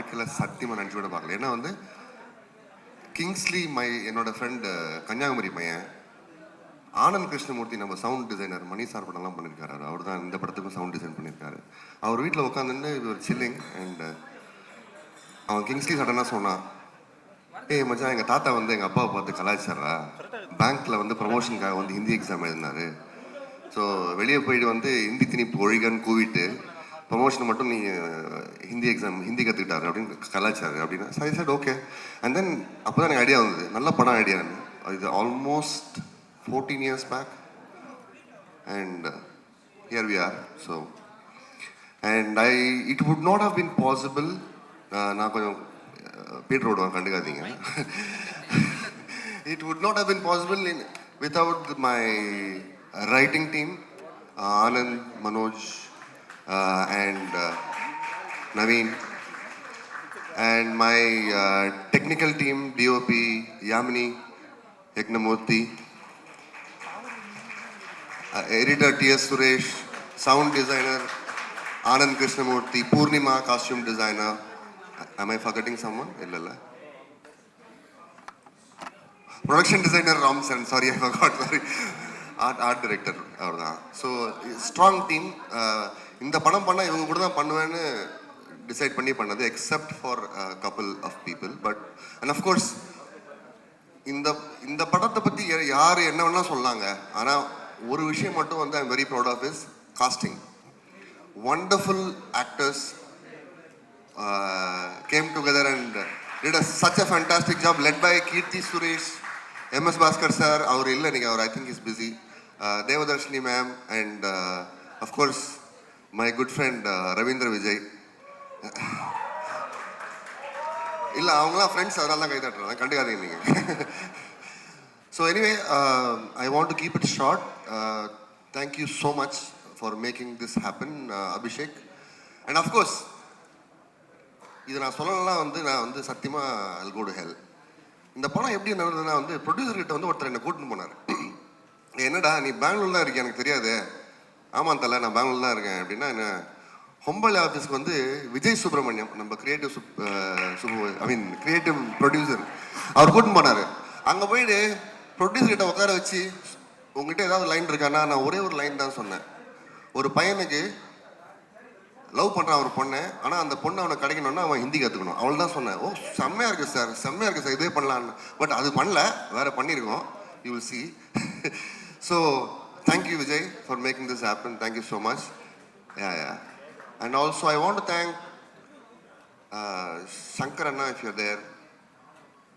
வாழ்க்கையில் சத்தியமாக நினச்சி கூட பார்க்கல. ஏன்னா வந்து கிங்ஸ்லி மை என்னோட ஃப்ரெண்டு கன்னியாகுமரி பையன் ஆனந்த் கிருஷ்ணமூர்த்தி நம்ம சவுண்ட் டிசைனர் மணி சார் படம்லாம் பண்ணியிருக்காரு அவர் தான் இந்த படத்துக்கும் சவுண்ட் டிசைன் பண்ணியிருக்காரு அவர் வீட்டில் உட்காந்துட்டு இது ஒரு சில்லிங் அண்ட் அவன் கிங்ஸ்லி சடனாக சொன்னான் ஏய் மச்சான் எங்கள் தாத்தா வந்து எங்கள் அப்பாவை பார்த்து கலாய்ச்சாரா பேங்க்கில் வந்து ப்ரமோஷனுக்காக வந்து ஹிந்தி எக்ஸாம் எழுதினாரு. ஸோ வெளியே போயிட்டு வந்து ஹிந்தி திணிப்பு ஒழிகன்னு கூவிட்டு ப்ரொமோஷன் மட்டும் நீ ஹிந்தி எக்ஸாம் ஹிந்தி கற்றுக்கிட்டாரு அப்படின்னு கலாச்சாரு அப்படின்னா சரி சார் ஓகே அண்ட் தென் அப்போ தான் எனக்கு ஐடியா வந்தது. நல்ல படம் ஐடியா இது almost fourteen years back and here we are so and I it would not have been possible நான் கொஞ்சம் பீட் ரோடு கண்டுக்காதீங்க. It would not have been possible in without my writing team Anand Manoj uh, and uh, Naveen. And my uh, technical team, DOP, Yamini, Yagnamurthy, editor T.S. Suresh, sound designer Anand Krishnamurthy, Purnima, costume designer. Am I forgetting someone? Illala. Production designer Ramsan, sorry, I forgot, sorry. Art, art director. So, strong team. Uh, இந்த படம் பண்ணால் இவங்க கூட தான் பண்ணுவேன்னு decide பண்ணி பண்ணது except for couple of people but and of course இந்த இந்த படத்தை பற்றி யார் என்ன வேணா சொல்லாங்க ஆனால் ஒரு விஷயம் மட்டும் வந்து I'm very proud of is casting wonderful actors came together and it a such a a job led by Keerthy Suresh M S Bhaskar sir அவர் இல்லை நீங்கள் அவர் I think is busy Devadarshini ma'am and of course my good friend Ravindra Vijay இல்லை அவங்களாம் friends அதனால தான் கை தட்டுறாங்க கண்டுக்காதீங்க நீங்கள் so anyway I want to keep it short thank you so much for making this happen Abhishek and of course இது நான் சொல்லலாம் வந்து நான் வந்து சத்தியமாக அல் கோ டு ஹெல் இந்த படம் எப்படி நடந்ததுன்னா வந்து ப்ரொடியூசர்கிட்ட வந்து ஒருத்தர் என்னை கூட்டின்னு போனார். என்னடா நீ பெங்களூர் தான் இருக்கிய எனக்கு தெரியாது. ஆமாம் தலை நான் பெங்களூர் தான் இருக்கேன். அப்படின்னா என்ன ஹொம்பல் ஆஃபீஸ்க்கு வந்து விஜய் சுப்பிரமணியம் நம்ம creative sub super I mean creative producer அவர் கூட்டின்னு போனார். அங்கே போயிட்டு ப்ரொடியூசர் கிட்ட உட்கார வச்சு உங்ககிட்ட ஏதாவது லைன் இருக்கானா நான் ஒரே ஒரு லைன் தான் சொன்னேன். ஒரு பையனுக்கு லவ் பண்ணுறான் ஒரு பொண்ணை ஆனால் அந்த பொண்ணு அவனை கிடைக்கணும்னா அவன் ஹிந்தி கற்றுக்கணும் அவள் தான் சொன்னேன். ஓ செம்மையாக இருக்குது சார் செம்மையாக இருக்குது சார் இதே பண்ணலான்னு. பட் அது பண்ணல வேறு பண்ணியிருக்கோம் you will see so thank you Vijay for making this happen thank you so much yeah yeah and also I want thank Shankar Anna if you're there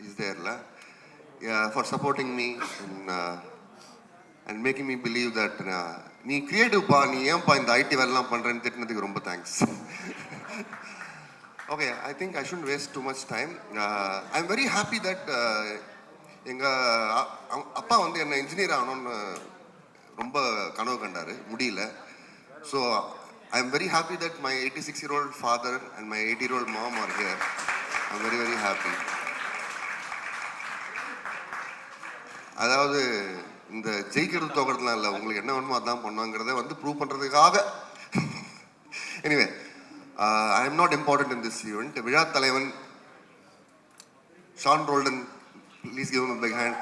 is தேர்ல for supporting me and making me believe that நீ கிரியேட்டிவ்ப்பா நீ ஏன்பா இந்த IT வேலைலாம் பண்ணுறேன்னு திட்டினதுக்கு ரொம்ப thanks okay I think I should waste too much time I am very happy that எங்கள் அப்பா வந்து என்னை இன்ஜினியர் ஆகணும்னு ரொம்ப கனவு கண்டார். முடியல. So I am very happy that my eighty six year old father and my eighty year old mom are here I am very very happy அதாவது இந்த ஜெயிக்கிறது தோக்கிறதுலாம் இல்லை. உங்களுக்கு என்ன வேணுமோ அதான் பண்ணுவாங்கிறத வந்து ப்ரூவ் பண்ணுறதுக்காக anyway I am not important in this event விழா தலைவன் Sean Roldan please give big hand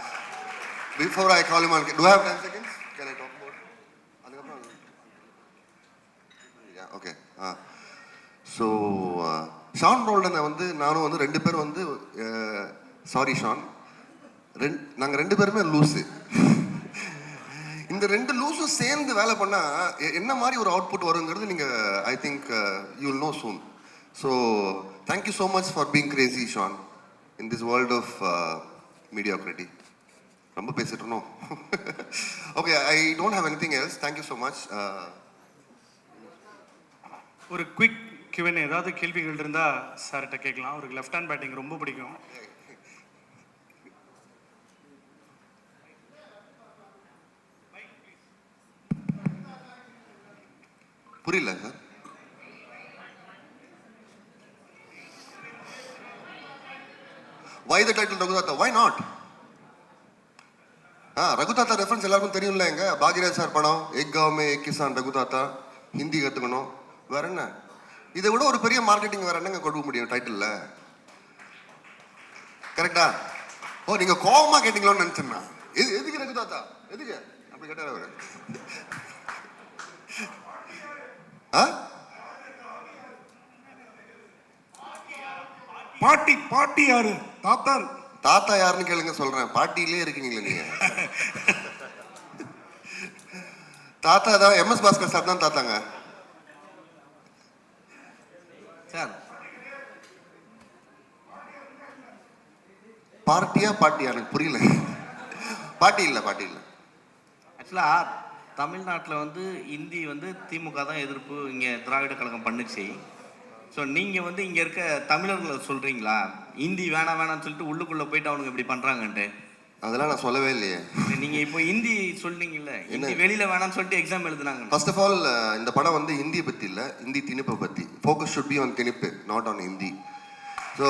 before I call on to have ten seconds can I talk about அதுக்கப்புறம் ஓகே ஆ. ஸோ ஷான் ரோல்டனை வந்து நானும் வந்து ரெண்டு பேரும் வந்து சாரி ஷான் ரெண்டு நாங்கள் ரெண்டு பேருமே லூஸு இந்த ரெண்டு லூஸும் சேர்ந்து வேலை பண்ணால் என்ன மாதிரி ஒரு அவுட்புட் வருங்கிறது நீங்கள் I think you will know soon so thank you so much for being crazy Sean in this world of mediocrity ரொம்ப பேசிட்டுனோ okay I don't have any thing else thank you so much ஒரு quick given ஏதாவது கேள்விகள் இருந்தால் சார்கிட்ட கேட்கலாம். அவருக்கு left hand batting ரொம்ப பிடிக்கும். புரியல sir why the title Raghu Thatha why not ah Raghu Thatha reference எல்லாருக்கும் தெரியும்ல எங்க? பாக்யராஜ் சார் படம் எக் காவ் மே எக் கிசான் ரகுதாத்தா ஹிந்தி கற்றுக்கணும் வேற என்ன? இதை விட ஒரு பெரிய மார்க்கெட்டிங் வேற என்னங்க கொடுக்க முடியும் டைட்டில்ல கரெக்டா ஓ நீங்க கோவமா கேட்டீங்களோன்னு நினைச்சேன்னா எது எதுக்கு எனக்கு தாத்தா எதுக்கு? அப்படி கேட்டார் அவரு. ஆ? பாட்டி பாட்டி யாரு? தாத்தா தாத்தா யாருன்னு கேளுங்க சொல்றேன். பாட்டியிலே இருக்கீங்களே நீங்க. தாத்தா தான் எம்எஸ் பாஸ்கர் சார் தான் தாத்தாங்க. சார் பார்ட்டியா பாட்டியா? எனக்கு புரியல. பாட்டி இல்லை பாட்டி இல்லை. ஆக்சுவலாக தமிழ்நாட்டில் வந்து இந்தி வந்து திமுக தான் எதிர்ப்பு இங்கே திராவிட கழகம் பண்ணுச்சு. ஸோ நீங்கள் வந்து இங்கே இருக்க தமிழர்களை சொல்கிறீங்களா இந்தி வேணாம் வேணாம்னு சொல்லிட்டு உள்ளுக்குள்ளே போயிட்டு அவனுங்க இப்படி பண்ணுறாங்கன்ட்டு அதெல்லாம் நான் சொல்லவே இல்லையே. நீங்கள் இப்போ ஹிந்தி சொல்றீங்கல்ல ஹிந்தி வெளியில் வேணாம்னு சொல்லிட்டு எக்ஸாம் எழுதுனாங்க ஃபர்ஸ்ட் ஆஃப் ஆல் இந்த படம் வந்து ஹிந்தியை பத்தி இல்ல ஹிந்தி திணிப்பை பத்தி. ஃபோக்கஸ் ஷுட் பி ஆன் திணிப்பு நாட் ஆன் ஹிந்தி. ஸோ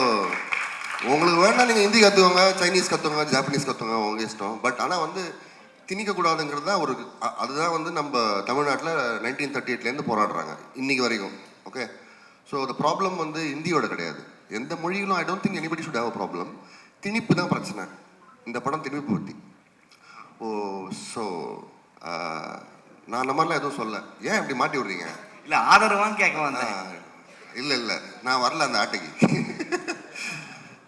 உங்களுக்கு வேணா நீங்க ஹிந்தி கத்துக்கோங்க சைனீஸ் கத்துக்கோங்க ஜாப்பனீஸ் கத்துக்கோங்க உங்க இஷ்டம். பட் ஆனா வந்து திணிக்க கூடாதுங்கிறது தான் ஒரு அதுதான் வந்து நம்ம தமிழ்நாட்டில் நைன்டீன் தேர்ட்டி எயிட்லேருந்து போராடுறாங்க இன்னைக்கு வரைக்கும். ஓகே ஸோ the ப்ராப்ளம் வந்து ஹிந்தியோட கிடையாது. எந்த மொழியிலும் I don't think anybody should have problem திணிப்பு தான் பிரச்சனை. இந்த படம் திணிப்பு பற்றி ஓ ஸோ நான் அந்த மாதிரிலாம் எதுவும் சொல்ல ஏன் இப்படி மாட்டி விடுறீங்க? இல்லை ஆதரவான்னு கேட்க வந்தேன். இல்லை இல்லை. நான் வரல அந்த ஆட்டைக்கு.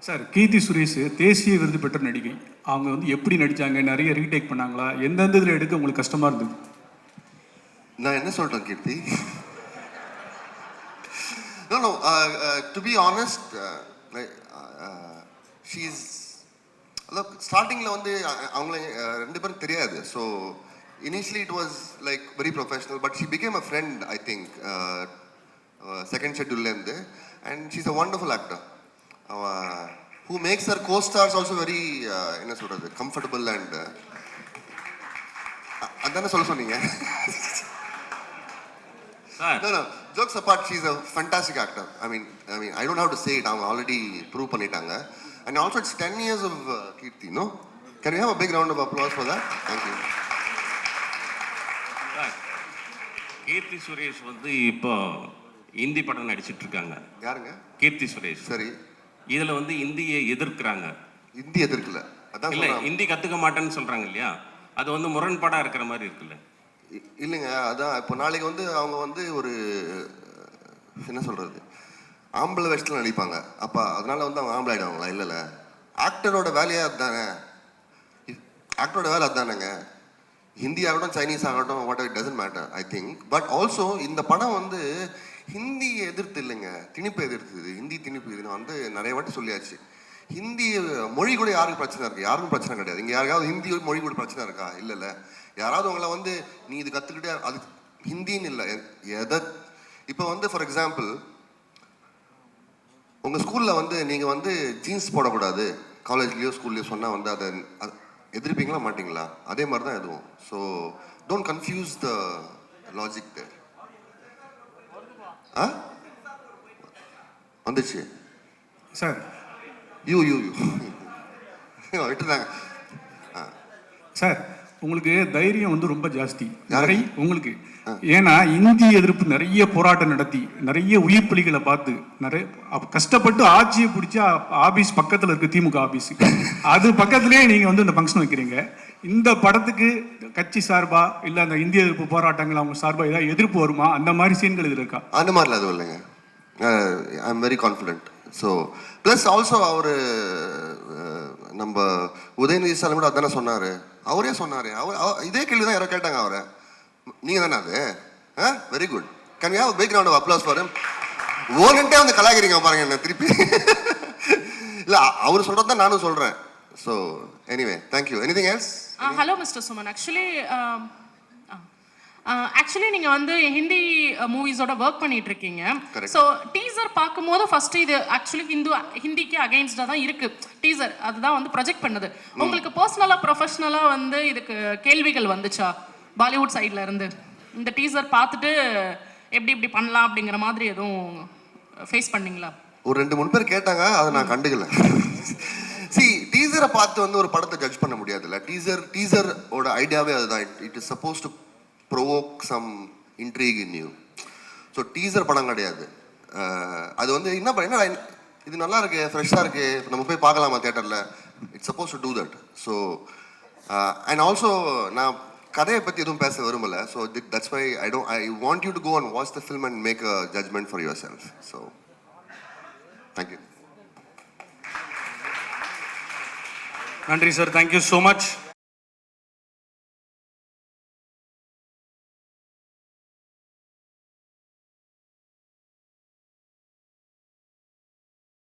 சார் கீர்த்தி சுரேஷ் தேசிய விருது பெற்ற நடிகை. அவங்க வந்து எப்படி நடிச்சாங்க நிறைய ரீடேக் பண்ணாங்களா? எந்தெந்த இதில் எடுக்க உங்களுக்கு கஷ்டமா இருந்தது? நான் என்ன சொல்றேன் Keerthi? No no to be honest she's அதாவது ஸ்டார்டிங்கில் வந்து அ- அவங்கள ரெண்டு பேரும் தெரியாது so initially it was like very professional but she became a friend I think second ஷெட்யூல்லேருந்து and she's a wonderful actor who makes her co stars also very என்ன சொல்கிறது கம்ஃபர்டபுள் அண்ட் அதானே சொல்ல சொன்னீங்க. Jokes apart, she's a fantastic actor. I mean, I mean, I don't have to say it. அவங்க already prove பண்ணிட்டாங்க. And also, it's 10 years of uh, Kirti, no? Can we have a big round of applause for that? Thank you. Keerthy Suresh வந்து இப்போ இந்தி படம் நடிச்சிட்டு இருக்காங்க யாருங்க? கீர்த்தி சுரேஷ். சரி. இதுல வந்து இந்தியை எதிர்க்கிறாங்க. இந்தி எதிர்க்கல. அதான் இல்ல சொல்றேன் இந்தி கத்துக்க மாட்டேன்னு சொல்றாங்க இல்லையா? அது வந்து முரண்பாடா இருக்கிற மாதிரி இருக்குல்ல. இ- இல்லைங்க அதான் இப்போ நாளைக்கு வந்து அவங்க வந்து ஒரு என்ன சொல்றது? ஆம்பளை வேஷத்தில் நடிப்பாங்க. அப்பா அதனால வந்து அவங்க ஆம்பளை ஆகிடுவாங்களா இல்லைல்ல ஆக்டரோட வேலையே அதுதானே? ஆக்டரோட வேலை அதுதானேங்க. ஹிந்தி ஆகட்டும் சைனீஸ் ஆகட்டும் what it doesn't matter I think but also இந்த படம் வந்து ஹிந்தி எதிர்த்து இல்லைங்க. திணிப்பு எதிர்த்து ஹிந்தி திணிப்பு இது வந்து நிறைய வாட்டி சொல்லியாச்சு. ஹிந்தி மொழி கூட யாருக்கு பிரச்சனை இருக்குது யாருக்கும் பிரச்சனை கிடையாது. இங்கே யாருக்காவது ஹிந்தி மொழி கூட பிரச்சனை இருக்கா? இல்லை இல்லை. யாராவது உங்களை வந்து நீ இது கற்றுக்கிட்டே அது ஹிந்தின்னு இல்லை. எதை இப்போ வந்து ஃபார் எக்ஸாம்பிள் உங்க ஸ்கூல்ல வந்து நீங்க வந்து ஜீன்ஸ் போடக்கூடாது. காலேஜ்லயோ ஸ்கூல்லயோ சொன்னா வந்து அதை எதிர்ப்பீங்களா மாட்டீங்களா? அதே மாதிரி தான் எதுவும். So don't confuse the logic there ah? வந்துச்சு. சார். யூ யூ யூ விட்டுதாங்க சார் உங்களுக்கு தைரியம் வந்து ரொம்ப ஜாஸ்தி? நிறைய உங்களுக்கு. ஏன்னா இந்தி எதிர்ப்பு நிறைய போராட்டம் நடத்தி நிறைய உயிர் பலிகளை பார்த்து நிறைய கஷ்டப்பட்டு ஆட்சியை பிடிச்சி ஆபீஸ் பக்கத்துல இருக்கு திமுக ஆபீஸ். அது பக்கத்திலேயே நீங்க வந்து இந்த ஃபங்க்ஷன் வைக்கிறீங்க. இந்த படத்துக்கு கட்சி சார்பா இல்ல அந்த இந்திய எதிர்ப்பு போராட்டங்கள் அவங்க சார்பா ஏதாவது எதிர்ப்பு வருமா? அந்த மாதிரி சீன்கள் இது இருக்கா? அந்த மாதிரிலாம் எதுவும் இல்லைங்க. I am very confident so plus also அவர் நம்ம உதயநிதி ஸ்டாலின் கூட அதானே சொன்னார். அவரே சொன்னார். அவர் இதே கேள்வி தான் யாரோ கேட்டாங்க அவரை. நீங்கள் தானே அது? ஆ? Very good can you have big of applause for ஓனன்ட்டே வந்து கலாய்க்கிறீங்க பாருங்க என்ன திருப்பி. இல்லை அவர் சொல்கிறது தான் நானும் சொல்கிறேன் so anyway thank you anything else hello mister Suman. Actually actually நீங்க வந்து ஹிந்தி மூவிஸோட ஒர்க் பண்ணிட்டு இருக்கீங்க. ஸோ டீசர் பார்க்கும்போது ஃபர்ஸ்ட் இது ஆக்சுவலி ஹிந்து ஹிந்திக்கு அகைன்ஸ்டா தான் இருக்கு. டீசர் அதுதான் வந்து ப்ரொஜெக்ட் பண்ணுது. உங்களுக்கு பர்சனலா ப்ரொஃபஷனலா வந்து இதுக்கு கேள்விகள் வந்துச்சா? பாலிவுட் சைட்ல இருந்து. இந்த டீசர் பார்த்துட்டு எப்படி இப்படி பண்ணலாம் அப்படிங்கிற மாதிரி எதுவும் ஃபேஸ் பண்ணீங்களா? ஒரு ரெண்டு மூணு பேர் கேட்டாங்க அதை நான் கண்டுக்கல. சி டீசரை பார்த்து வந்து ஒரு படத்தை ஜட்ஜ் பண்ண முடியாதுல்ல. டீசர் டீசர் ஓட ஐடியாவே அதுதான். It is suppose to provoke some intrigue in you so teaser படம் கிடையாது. அது வந்து என்ன படம் என்ன இது? நல்லா இருக்கு ஃப்ரெஷ்ஷாக இருக்கு. நம்ம போய் பார்க்கலாமா தேட்டரில் it's suppose to do that so and also நான் கதையை பற்றி எதுவும் பேச விரும்பல. So that's why I don't I want you to go and watch the film and make a judgment for yourself so thank you நன்றி sir thank you so much